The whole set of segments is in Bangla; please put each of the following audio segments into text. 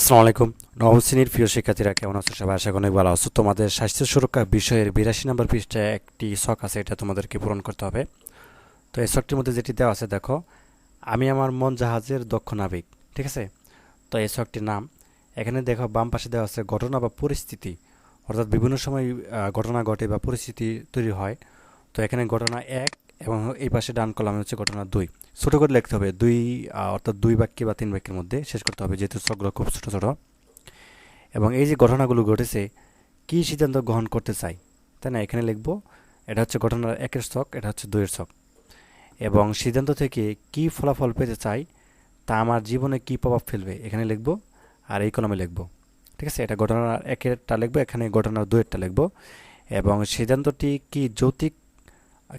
আসসালামু আলাইকুম। নবম শ্রেণির প্রিয় শিক্ষার্থীরা, কেমন আছো সবাই? আশা অনেক ভালো আছো। তোমাদের স্বাস্থ্য সুরক্ষা বিষয়ের বিরাশি নম্বর পৃষ্ঠায় একটি শখ আছে, এটা তোমাদেরকে পূরণ করতে হবে। তো এই শখটির মধ্যে যেটি দেওয়া আছে, দেখো, আমি আমার মন জাহাজের দক্ষ নাবিক, ঠিক আছে? তো এই শখটির নাম, এখানে দেখো, বাম পাশে দেওয়া আছে, ঘটনা বা পরিস্থিতি। অর্থাৎ বিভিন্ন সময় ঘটনা ঘটে বা পরিস্থিতি তৈরি হয়। তো এখানে ঘটনা এক এবং এই পাশে ডান কলামে হচ্ছে ঘটনা দুই। ছোটো করে লিখতে হবে, দুই অর্থাৎ দুই বাক্যে বা তিন বাক্যের মধ্যে শেষ করতে হবে, যেহেতু শখগুলো খুব ছোটো ছোটো। এবং এই যে ঘটনাগুলো ঘটেছে, কী সিদ্ধান্ত গ্রহণ করতে চাই? তাই না, এখানে লিখব, এটা হচ্ছে ঘটনার একের শখ এটা হচ্ছে দুইয়ের শখ এবং সিদ্ধান্ত থেকে কী ফলাফল পেতে চাই, তা আমার জীবনে কী প্রভাব ফেলবে, এখানে লিখব, আর এই কলমে লিখব। ঠিক আছে, এটা ঘটনার একেরটা লিখব, এখানে ঘটনার দুয়েরটা লিখব। এবং সিদ্ধান্তটি কি যৌতিক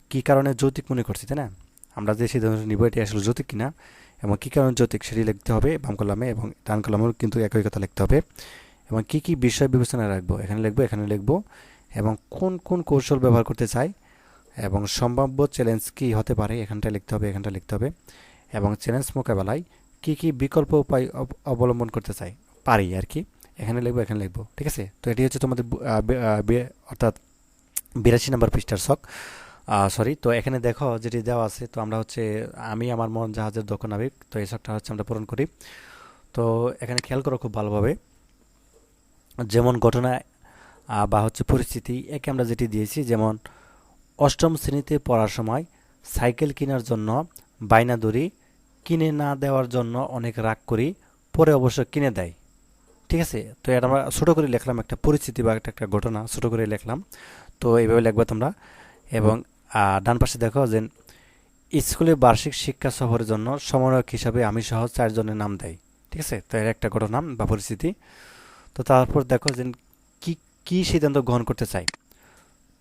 কী কারণে যৌতিক মনে করছি, তাই না? আমরা যে সিদ্ধান্ত নিব এটি আসলে যৌতিক কিনা? এবং কী কারণে যৌতিক সেটি লিখতে হবে বাম কলামে এবং ডান কলামেও কিন্তু একই কথা লিখতে হবে। এবং কী কী বিষয় বিবেচনা রাখব? এখানে লিখব এখানে লিখব। এবং কোন কোন কৌশল ব্যবহার করতে চাই? এবং সম্ভাব্য চ্যালেঞ্জ কী হতে পারে? এখানটা লিখতে হবে, এখানটা লিখতে হবে। এবং চ্যালেঞ্জ মোকাবেলায় কী কী বিকল্প উপায় অব- অবলম্বন করতে চাই? পারি আর কি। এখানে লিখব এখানে লিখব, ঠিক আছে? তো এটি হচ্ছে তোমাদের অর্থাৎ বিরাশি নম্বর পৃষ্ঠার শখ। সরি তো এখানে দেখো যেটি দেওয়া আছে, তো আমরা হচ্ছে, আমি, আমার মন, জাহাজের দক্ষ নাবিক, তো এই শখটা হচ্ছে আমরা পূরণ করি। তো এখানে খেয়াল করো খুব ভালোভাবে, যেমন ঘটনা বা হচ্ছে পরিস্থিতি, একে আমরা যেটি দিয়েছি, যেমন, অষ্টম শ্রেণীতে পড়ার সময় সাইকেল কেনার জন্য বাইনা দড়ি কিনে না দেওয়ার জন্য অনেক রাগ করি, পরে অবশ্য কিনে দেয়। ঠিক আছে? তো এটা আমরা ছোটো করে লিখলাম একটা পরিস্থিতি বা একটা একটা ঘটনা ছোটো করে লিখলাম। তো এইভাবে লিখবা তোমরা। এবং ডান পাশে দেখো যে স্কুলে বার্ষিক শিক্ষা সফরের জন্য সমন্বয়ক হিসাবে আমি সহ চারজনের নাম দেয়। ঠিক আছে? তো এর একটা ঘটনা বা পরিস্থিতি। তো তারপর দেখো যে কি কি সিদ্ধান্ত গ্রহণ করতে চাই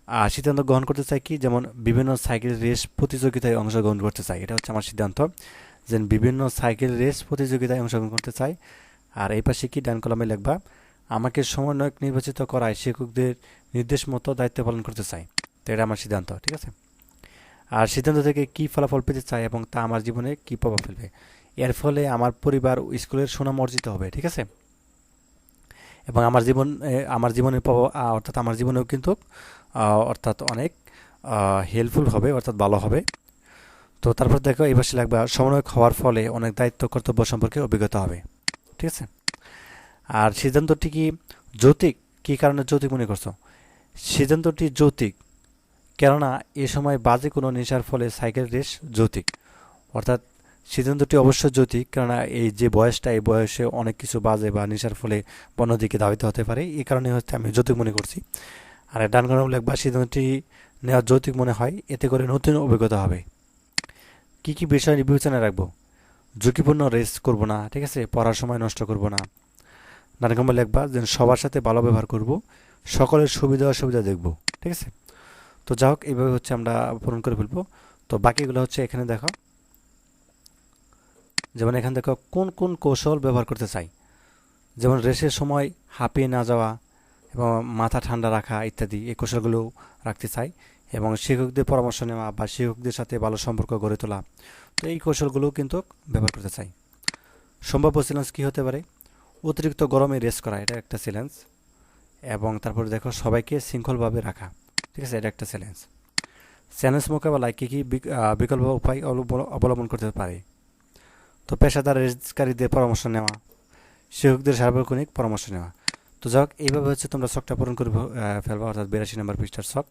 আর সিদ্ধান্ত গ্রহণ করতে চাই কি? যেমন বিভিন্ন সাইকেল রেস প্রতিযোগিতায় অংশগ্রহণ করতে চাই এটা হচ্ছে আমার সিদ্ধান্ত। যে বিভিন্ন সাইকেল রেস প্রতিযোগিতায় অংশগ্রহণ করতে চাই আর এই পাশে কি ডান কলমে লিখবা, আমাকে সমন্বয়ক নির্বাচিত করায় শিক্ষকদের নির্দেশ মতো দায়িত্ব পালন করতে চাই তো এটা আমার সিদ্ধান্ত। ঠিক আছে? আর সিদ্ধান্ত থেকে কি ফলাফল পেতে চাই এবং তা আমার জীবনে কি প্রভাব ফেলবে? এর ফলে আমার পরিবার স্কুলের সুনাম অর্জিত হবে, ঠিক আছে? এবং আমার জীবন আমার জীবনের প্রভাব অর্থাৎ আমার জীবনেও কিন্তু অর্থাৎ অনেক হেল্পফুল হবে, অর্থাৎ ভালো হবে। তো তারপর দেখো, এই পাশে লাগবে, সমন্বয়ক হওয়ার ফলে অনেক দায়িত্ব, কর্তব্য সম্পর্কে অভিজ্ঞতা হবে, ঠিক আছে? আর সিদ্ধান্তটি কি যৌতিক? কী কারণে যৌতিক মনে করছ? সিদ্ধান্তটি যৌতিক। কেননা এ সময় বাজে কোনো নেশার ফলে সাইকেল রেস যৌতিক। অর্থাৎ সিদ্ধান্তটি অবশ্যই যৌতিক, কেননা এই যে বয়সটা, এই বয়সে অনেক কিছু বাজে বা নেশার ফলে বন্যদিকে ধাবিত হতে পারে এই কারণে হচ্ছে আমি যৌতুক মনে করছি। আর ডান কলম লেখবা সিদ্ধান্তটি নেওয়া যৌতুক মনে হয়, এতে করে নতুন অভিজ্ঞতা হবে। কি কি বিষয় বিবেচনায় রাখব? ঝুঁকিপূর্ণ রেস করব না, ঠিক আছে? পড়ার সময় নষ্ট করব না। কলমে লিখবা যে সবার সাথে ভালো ব্যবহার করব, সকলের সুবিধা অসুবিধা দেখব, ঠিক আছে? তো যাই হোক এইভাবে হচ্ছে আমরা পূরণ করে ফেলব। তো বাকিগুলো হচ্ছে এখানে দেখো। যেমন এখানে দেখো, কোন কোন কৌশল ব্যবহার করতে চাই? যেমন রেসের সময় হাঁপিয়ে না যাওয়া এবং মাথা ঠান্ডা রাখা ইত্যাদি, এই কৌশলগুলো রাখতে চাই। এবং শিক্ষকদের পরামর্শ নেওয়া বা শিক্ষকদের সাথে ভালো সম্পর্ক গড়ে তোলা, তো এই কৌশলগুলো কিন্তু ব্যবহার করতে চাই। সম্ভাব্য চ্যালেঞ্জ কী হতে পারে? অতিরিক্ত গরমে রেস করা, এটা একটা চ্যালেঞ্জ এবং তারপরে দেখো, সবাইকে শৃঙ্খলভাবে রাখা। ঠিক আছে, এটা একটা চ্যালেঞ্জ চ্যালেঞ্জ মোকাবেলায় কী কী বিকল্প উপায় অবলম্বন- করতে পারে। তো পেশাদার রেজিস্টকারীদের পরামর্শ নেওয়া, শিক্ষকদের সার্বক্ষণিক পরামর্শ নেওয়া। তো যাই হোক এইভাবে হচ্ছে তোমরা শখটা পূরণ করে ফেলবা, অর্থাৎ বিরাশি নম্বর পৃষ্ঠার শখ।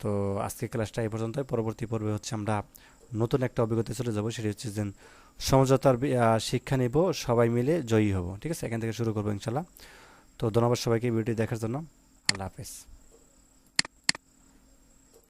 তো আজকে ক্লাসটা এই পর্যন্ত পরবর্তী পর্বে হচ্ছে আমরা নতুন একটা অভিজ্ঞতা চলে যাব, সেটি হচ্ছে যে সমঝোতার শিক্ষা নিব, সবাই মিলে জয়ী হব। ঠিক আছে, এখান থেকে শুরু করব ইনশাল্লাহ। তো ধন্যবাদ সবাইকে ভিডিওটি দেখার জন্য। আল্লাহ হাফেজ।